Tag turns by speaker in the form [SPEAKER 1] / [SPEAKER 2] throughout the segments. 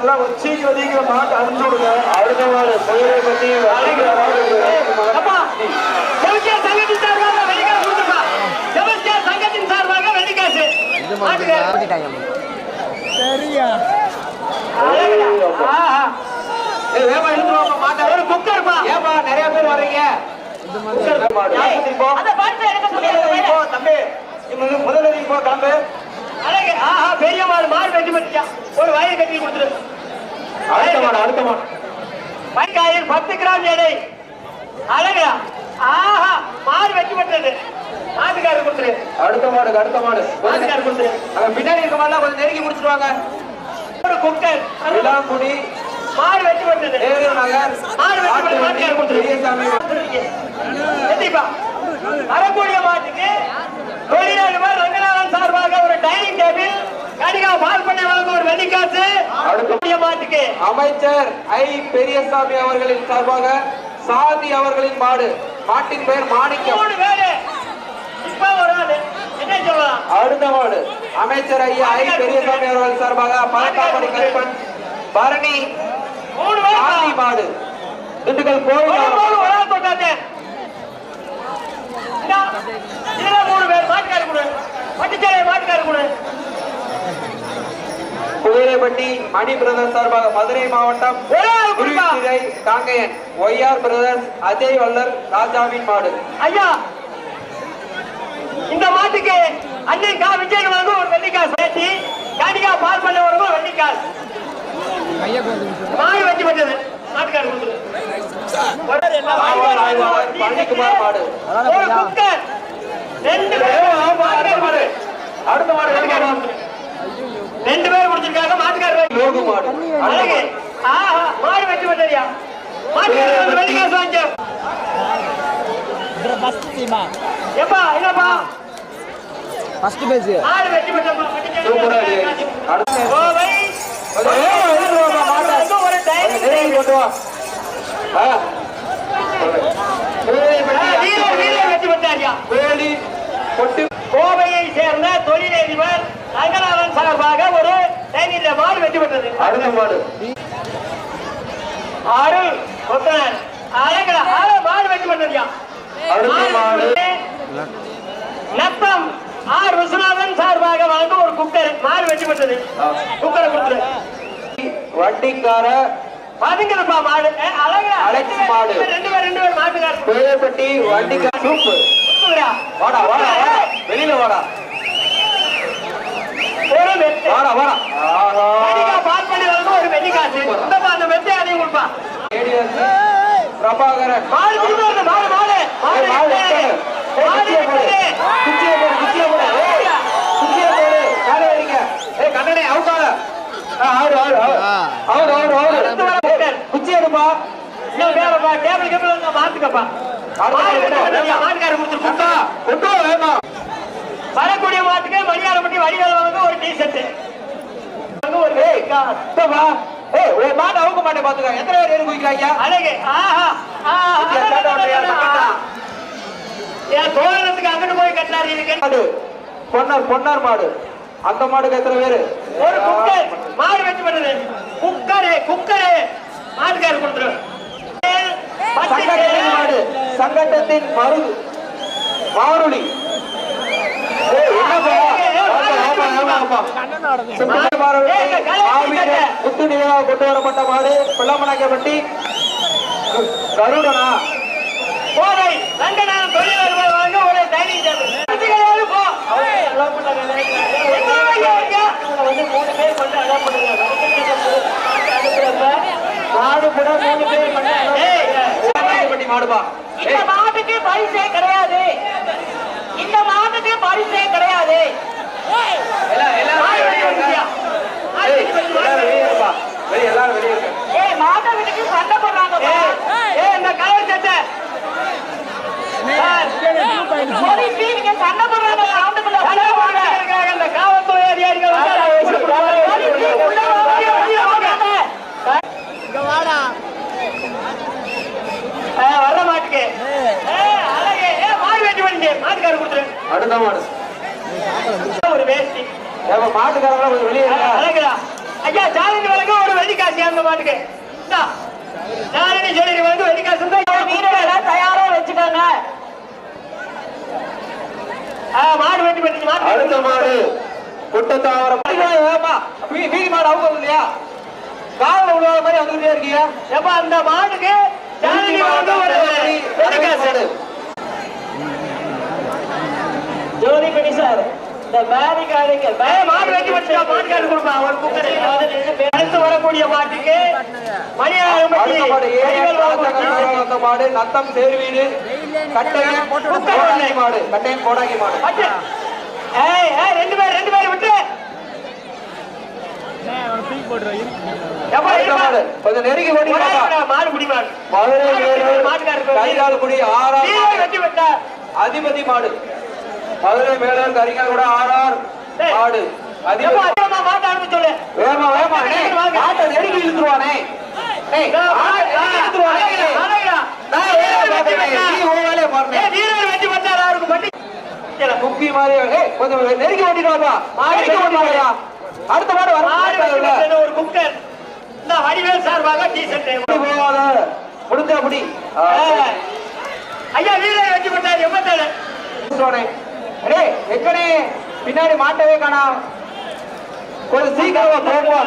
[SPEAKER 1] எல்லாம் ஒரு சீக்கிரம் சீக்கிரம் மாட்டு அனுப்பிச்சு விடுங்க. அடுத்த மாடு புயலை பத்தி.
[SPEAKER 2] ஒரு குக்கர்ப்பா.
[SPEAKER 1] நிறைய பேர் வர்றீங்க. தம்பி. நீ முதல்ல- முதல்ல நீ போ கிளம்பு.
[SPEAKER 2] பெரிய மாடு மாடு வெட்டி பத்தியா ஒரு வயிறு கட்டி கொடுத்துரு. பைக்காயில் பத்து கிராம் எடை. அழகா? ஆஹா மாடு வெட்டி பட்டது. மாட்டுக்காரர் கொடுத்துரு.
[SPEAKER 1] அடுத்த மாடு அடுத்த மாடு.
[SPEAKER 2] மாட்டுக்காரர் கொடுத்துரு.
[SPEAKER 1] அங்க பின்னாடி இருக்க மாடலாம் கொஞ்சம் நெருங்கி முடிச்சிருவாங்க
[SPEAKER 2] ஒரு குக்கர்
[SPEAKER 1] விளாங்குடி.
[SPEAKER 2] மாடு
[SPEAKER 1] நேரு நகர்
[SPEAKER 2] மாடு வெட்டி பட்டது. மாட்டுக்காரர் கொடுத்துரு. கண்டிப்பா வரக்கூடிய மாட்டுக்கு ரங்கநாதன் சார்பாக ஒரு டைனிங் டேபிள் கடிகா பால் பண்ணை வழங்க ஒரு வெள்ளிக்காசு அடுத்த மாட்டுக்கு
[SPEAKER 1] அமைச்சர் ஐ பெரியசாமி அவர்களின் சார்பாக சாதி அவர்களின் மாடு. மாட்டின் பெயர் மாணிக்கம். அடுத்த மாடு. அமைச்சர் ஐயா ஐ பெரியசாமி அவர்கள் சார்பாக பழக்காமணி கருப்பன் பரணி
[SPEAKER 2] மூணு பேரு.
[SPEAKER 1] சாதி மாடு. திண்டுக்கல் கோவில்
[SPEAKER 2] மூணு பேர். மாட்டுக்காரு கொடு. பட்டுச்சேரி மாட்டுக்காரு கொடு.
[SPEAKER 1] குதிரைப்பட்டி மணி பிரதர்ஸ் சார்பாக மதுரை மாவட்டம் காங்கேயன் ஒய்ஆர் பிரதர்ஸ் அஜய் வல்லர் ராஜாவின் மாடு.
[SPEAKER 2] ஐயா இந்த மாட்டுக்கு அண்ணன் கா விஜயன் வந்து ஒரு வெள்ளிக்காசு. ஏற்றி கடிகா பால் பண்ண வரவும் ஒரு வெள்ளிக்காசு. மாடு வெட்டி பட்டது. மாட்டுக்காரு கொடுத்துரு
[SPEAKER 1] ஆழ்வார் ஆய்வாளர் பழனிக்குமார் மாடு
[SPEAKER 2] ஒரு குக்கர் ரெண்டு பேரும் மாட்டுக்காரு கொடு.
[SPEAKER 1] அடுத்த மாடு அடுத்த மாடு
[SPEAKER 2] ரெண்டு பேர் முடிச்சிருக்காங்க மாட்டுக்காரர்
[SPEAKER 1] லோகு
[SPEAKER 2] வாங்கிக்கோ எப்பா என்னப்பா?
[SPEAKER 3] ஃபர்ஸ்ட் பேஜ்
[SPEAKER 2] மாடு வெட்டி பட்டப்பா
[SPEAKER 1] சூப்பரா இருக்கு. அடுத்த.
[SPEAKER 2] கோவை. ஒரு டைம்
[SPEAKER 1] நெருங்கி கொண்டு வா. ஆ.
[SPEAKER 2] கோவையை சேர்ந்த தொழிலதிபர் ரங்கநாதன் சார்பாக ஒரு டைனிங் மாடு வெட்டி பட்டது
[SPEAKER 1] அடுத்த மாடு
[SPEAKER 2] அருள் கொத்தனார் அழகடா மாடு
[SPEAKER 1] அடுத்த மாடு.
[SPEAKER 2] நத்தம் ஆர் விஸ்வநாதன் சார்பாக வழங்க ஒரு குக்கர் மாடு வெட்டி பண்ணது குக்கரை கொடுத்துரு.
[SPEAKER 1] வண்டிக்கார
[SPEAKER 2] பதுங்கப்பா மாடு. அழகா.
[SPEAKER 1] அலெக்ஸ் மாடு.
[SPEAKER 2] ரெண்டு பேர் ரெண்டு பேர் மாட்டுக்காரர்.
[SPEAKER 1] வண்டிக்கார சூப்பு. வாடா வெளியில வாடா.
[SPEAKER 2] ஒரு மெத்தை.
[SPEAKER 1] வாடா வாடா ஆஹா
[SPEAKER 2] பால் பண்ணி ஒரு இந்தப்பா அந்த அதையும் கொடுப்பா
[SPEAKER 1] ஏடிஎஸ் பிரபாகரன்
[SPEAKER 2] மாடு கொடுத்து மாடு மாடு மாடு
[SPEAKER 1] மாடு குச்சியை போடு. குச்சியை போடு, குச்சியை போடு. ஏய், குச்சியை போடு. மேலே வைங்க. ஏய், கண்ணனே. ஆ, ஆடு, ஆடு, ஆடு. ஆடு. குச்சி எடுப்பா.
[SPEAKER 2] இன்னும் வேறப்பா, டேபிள் கீபிள் மாத்துக்கப்பா. வரக்கூடிய மாட்டுக்கு மணியாரப்பட்டி வடிவேல் வந்து ஒரு டி ஷர்ட் ஒரு
[SPEAKER 1] ஏய்,
[SPEAKER 2] வெள்ளிக்கா.
[SPEAKER 1] இதோ வா. ஏய், ஒரு மாட்டை அவுக்க மாட்டேன் பாத்துக்க. எத்தனை பேர் ஏறி குதிக்கிறாங்க?
[SPEAKER 2] அழகு.
[SPEAKER 1] சாட்ட?
[SPEAKER 2] என் தோழனுக்கு அங்கிட்டு போய் கட்டினாரு
[SPEAKER 1] மாடு. பொன்னார் பொன்னார் மாடு. அந்த மாடுக்கு எத்தனை பேரு?
[SPEAKER 2] ஒரு குக்கர். மாடு வெட்டி பண்ணுது குக்கரு குக்கரு. மாட்டுக்காரர் கொடுத்துரு
[SPEAKER 1] சங்கட்டத்தின் மாடு. சங்கட்டத்தின் மரு மாருளி. ஏய், நிலையாக கொண்டு வரப்பட்ட மாடு பிள்ளமனாக்கப்பட்டி கருடனா?
[SPEAKER 2] கோவை ரங்கநாதன் வாங்க ஒரு? இவனை வந்து மூணு பேர் கொண்டு allow பண்ணுங்க.
[SPEAKER 1] மாடு கூட மூணு பேர் பிள்ளமனாக்கப்பட்டி மாடுபா
[SPEAKER 2] இந்த மாட்டுக்கு பரிசே கிடையாது. இந்த மாட்டுக்கு பரிசே கிடையாது
[SPEAKER 1] எல்லாம் எல்லாரும்
[SPEAKER 2] மாடு
[SPEAKER 1] வெளியே
[SPEAKER 2] வெட்டி
[SPEAKER 1] இருங்க.
[SPEAKER 2] வந்துட்டியா? மாடு
[SPEAKER 1] ஏய்,
[SPEAKER 2] வெட்டி வந்து
[SPEAKER 1] எல்லாரும்
[SPEAKER 2] மாடு
[SPEAKER 1] வெளியே இருப்பா. வெளியே எல்லாரும் வெளியே இருங்க
[SPEAKER 2] ஏய் மாட்டை வீட்டுக்கு சண்டை போடுறாங்க ஏய் இந்த கலர் சட்டை ஒரு நீங்க சண்டை போடுறாங்க சவுண்டுக்குள்ள சண்டை போடுறாங்க இந்த காவல்துறை அதிகாரிகள் வர மாட்டுக்கு ஏய், அழகு. ஏய், மாடு வெட்டி பண்ணிட்டு மாட்டுக்காரு கொடுத்துரு
[SPEAKER 1] அடுத்த மாடு.
[SPEAKER 2] ஒரு வேஷ்டி.
[SPEAKER 1] மாட்டுக்காரங்களா கொஞ்சம் வெளியே
[SPEAKER 2] அழகுடா. ஐயா சாலஞ்சு வழங்க ஒரு வெள்ளி அந்த மாட்டுக்கு. நாரணி சொல்லி வந்து வெடிக்காசு தான்
[SPEAKER 4] தயாரா வச்சுக்கோங்க
[SPEAKER 2] ஆ, மாடு வெட்டி மாடு.
[SPEAKER 1] அடுத்த மாடு. குட்டத்தாவரம். வேகமா வீ- வீதி மாடு அவங்க இல்லையா? காவல உள்ள மாதிரி வந்துகிட்டே இருக்கீங்க.
[SPEAKER 2] எப்ப அந்த மாடுக்கு வெடிக்காசு
[SPEAKER 4] ஜோதிபதி சார். இந்த மேரிகாடுங்க
[SPEAKER 2] ஏய், மாடு வெட்டி வச்சுட்டா மாட்டுக்காரு கொடுப்பா. ஒரு குக்கரை அடுத்து வரக்கூடிய மாட்டுக்கு
[SPEAKER 1] வந்த மாடு நத்தம் சேர்வீடு கட்டையன் மாடு கட்டையன் மாடு
[SPEAKER 2] அச்சே. ஏய் ஏய் ரெண்டு பேர் ரெண்டு பேர் விட்டு.
[SPEAKER 1] கொஞ்சம் நெருங்கி ஓடி.
[SPEAKER 2] மாடு, மாடு.
[SPEAKER 1] கைகால் குடி ஆறாம். அதிபதி மாடு. மதுரை மேலூர் கரிகால் கூட ஆறார். மாடு. வேமா வேமா. மாட்டை நெருங்கி இழுத்துருவானே. இழுத்துருவானே.
[SPEAKER 2] வீரர் வெட்டி அவருக்கு பட்டி. சரி,
[SPEAKER 1] குக்கி மாதிரி கொஞ்சம் நெருங்கி ஓட்டிட்டு வாயா. அடுத்த மாடு வர
[SPEAKER 2] ஒரு குக்கர். இந்த வடிவேல் சார்பாக டீசர்ட்
[SPEAKER 1] போகாத. முடிஞ்சா அப்படி.
[SPEAKER 2] ஐயா வீரர் வெட்டி விட்டார் எண்பத்தேழு
[SPEAKER 1] சோனே. டேய், எக்கனே? பின்னாடி மாட்டவே காணோம். கொஞ்சம் சீக்கிரமா போப்பா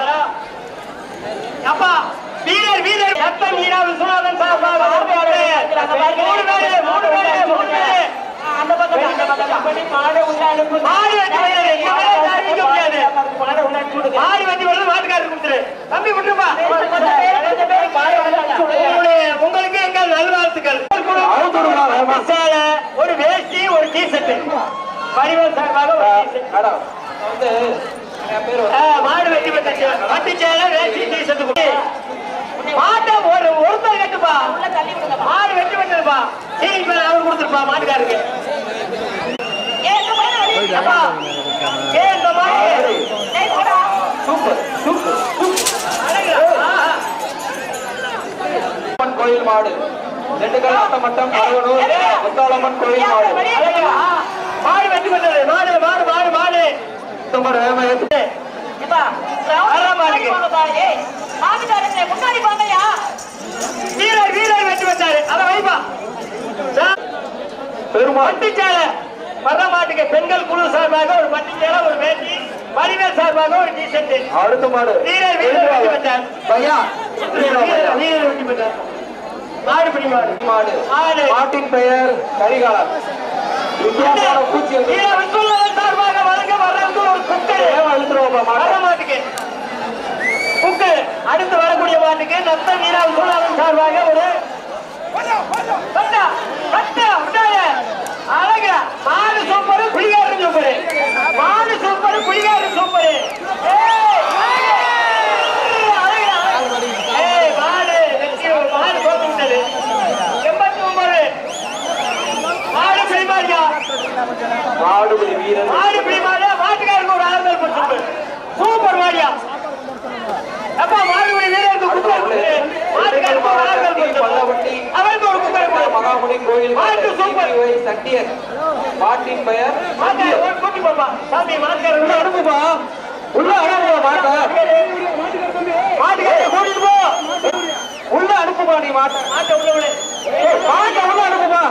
[SPEAKER 2] அப்பா வீரர் வீரர் ரத்தம் ஈரா விஸ்வநாதன் சார்பாக மூணு பேரு மூணு பேரு மூணு பேரு
[SPEAKER 4] அந்த பக்கம் பக்கம் மாடு உள்ள அனுப்பு
[SPEAKER 2] மாடு வெட்டி வருது. இவரே அறிவிக்க முடியாது.
[SPEAKER 4] மாடு உள்ள விடுங்க
[SPEAKER 2] மாடு வெட்டி வருது மாட்டுக்காரர் கொடுத்துரு தம்பி உங்களுடைய- உங்களுக்கு எங்கள் நல்வாழ்த்துக்கள்.
[SPEAKER 1] அவுத்து விடுங்க, வேகமா.
[SPEAKER 2] சேலை, ஒரு வேஷ்டி ஒரு டிஷர்ட் வடிவல் சார்பாக ஒரு t-shirt.
[SPEAKER 1] மேடம். வந்து
[SPEAKER 2] மாடு வெட்டி பட்டு சேலை வேஷ்டி டிஷர்ட் மாட்டை ஒரு ஒருத்தர் கட்டுப்பா.
[SPEAKER 4] உள்ள தள்ளி விடுங்க
[SPEAKER 2] மாடு வெட்டி விட்டுருப்பா சரி இப்ப அவர் கொடுத்துருப்பா மாட்டுக்காருக்கு
[SPEAKER 1] கோயில் மாடு திண்டுக்கல் அட்டமட்டம் கருவனூர் முத்தாளம்மன் கோயில் மாடு
[SPEAKER 2] மாடு வெட்டி மாடு மாடு மாடு மாடு
[SPEAKER 1] சுத்தமாக வேகமா ஏத்து.
[SPEAKER 2] வீரர் வீரர் வெட்டி வச்சாரு அதை வைப்பா
[SPEAKER 1] பெருமாள்
[SPEAKER 2] பட்டுச்சேலை வர்ற மாட்டுக்கு பெண்கள் குழு சார்பாக ஒரு பட்டுச்சேலை ஒரு வேட்டி வடிவேல் சார்பாக ஒரு டிஷர்ட்
[SPEAKER 1] அடுத்த மாடு.
[SPEAKER 2] வீரர் வீரர் வெட்டி வச்சார்
[SPEAKER 1] பையா.
[SPEAKER 2] வீரர் வீரர் வெட்டி மாடு பிடி மாடு.
[SPEAKER 1] மாடு.
[SPEAKER 2] மாடு.
[SPEAKER 1] மாட்டின் பெயர் கரிகாலன். வித்தியாசமான பூச்சி.
[SPEAKER 2] வீரர் விஸ்வநாதன் சார்பாக வழங்க வர்றவங்க ஒரு குக்கர்.
[SPEAKER 1] மாட்டை.
[SPEAKER 2] வர மாட்டுக்கு. குக்கு அடுத்து வரக்கூடிய மாட்டுக்கு நத்த வீரா விஸ்வநாதன் சார்பாக ஒரு பட்டா, பட்டா, விட்டாய. அழகா. மாடு சூப்பரு குளிகாரு சூப்பரு மாடு சூப்பரு குளிகாரு சூப்பரு ஏய், அழகா, அழகா. ஏய், மாடு வெற்றி, மாடு தோத்து விட்டது எண்பத்தி ஒன்பது மாடு பிடிமாடியா
[SPEAKER 1] மாடுபடி வீரன்
[SPEAKER 2] மாடு பிடிமாடியா மாட்டுக்காருக்கு ஒரு ஆறுதல் கொடுத்து சூப்பர் மாடியா அப்பா மாடுபடி வீரருக்கு குக்கர் கொடுத்து மாட்டுக்காருக்கு ஒரு ஆறுதல் கொடுத்து
[SPEAKER 1] பல்லவட்டி
[SPEAKER 2] அவருக்கு ஒரு குக்கர் கொடு.
[SPEAKER 1] மகாமுனி கோயில்
[SPEAKER 2] மாட்டு சூப்பர்.
[SPEAKER 1] சட்டியர் மாட்டின் பெயர்
[SPEAKER 2] சாமி
[SPEAKER 1] உள்ள அனுப்புப்பா உள்ள அனுப்புப்பா மாட்டை?
[SPEAKER 2] மாட்டுக்காரர் கூட்டிட்டு போ.
[SPEAKER 1] உள்ள அனுப்புப்பா நீ மாட்டை?
[SPEAKER 2] மாட்டை உள்ள
[SPEAKER 1] மாட்டை உள்ள அனுப்புப்பா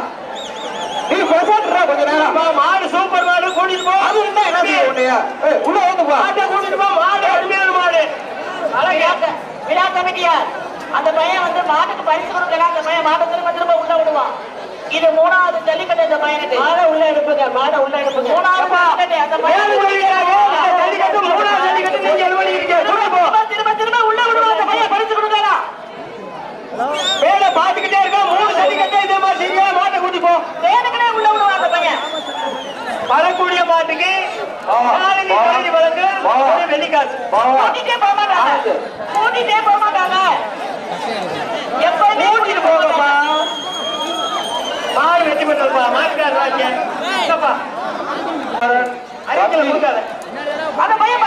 [SPEAKER 1] நீ பேசாட்டுறா கொஞ்ச நேரம்.
[SPEAKER 2] மாடு சூப்பர் மாடு கூட்டிட்டு போ.
[SPEAKER 1] அது என்ன என்ன உன்னைய? ஏய், உள்ள வந்துப்பா
[SPEAKER 2] மாட்டை கூட்டிட்டு போ மாடு அருமையான மாடு. அழகா.
[SPEAKER 4] விழா- கமிட்டியார் அந்த பையன் வந்து மாட்டுக்கு பரிசு கொடுக்கல அந்த பையன் மாட்டை திரும்ப திரும்ப உள்ள விடுவான். இது மூணாவது ஜல்லிக்கட்டு இந்த பையனுக்கு
[SPEAKER 2] மாடை உள்ள எடுப்புங்க மாடை உள்ள எடுப்புங்க
[SPEAKER 4] மூணாவது அந்த பையன்
[SPEAKER 2] ஜல்லிக்கட்டு மூணாவது ஜல்லிக்கட்டு நீங்க போ.
[SPEAKER 4] திரும்ப திரும்ப உள்ள அந்த பையன் பரிசு கொடுக்கல
[SPEAKER 2] மேல பாத்துக்கிட்டே இருக்க மூணு ஜல்லிக்கட்டு இதே மாதிரி மாட்டை கூட்டி போ.
[SPEAKER 4] வேணுக்குனே உள்ள அந்த பையன்.
[SPEAKER 2] வரக்கூடிய மாட்டுக்கு
[SPEAKER 1] பாவா
[SPEAKER 4] கூட்டிட்டே போக மாட்டாங்க. கூட்டிட்டே போக மாட்டாங்க. எப்பவுமே
[SPEAKER 2] கூட்டிட்டு போங்கப்பா மாடு பண்ணுப்பா மாட்டுக்காரர் வாங்க இல்லப்பா அறிக்கையில கொடுக்காத.
[SPEAKER 4] அந்த பையன்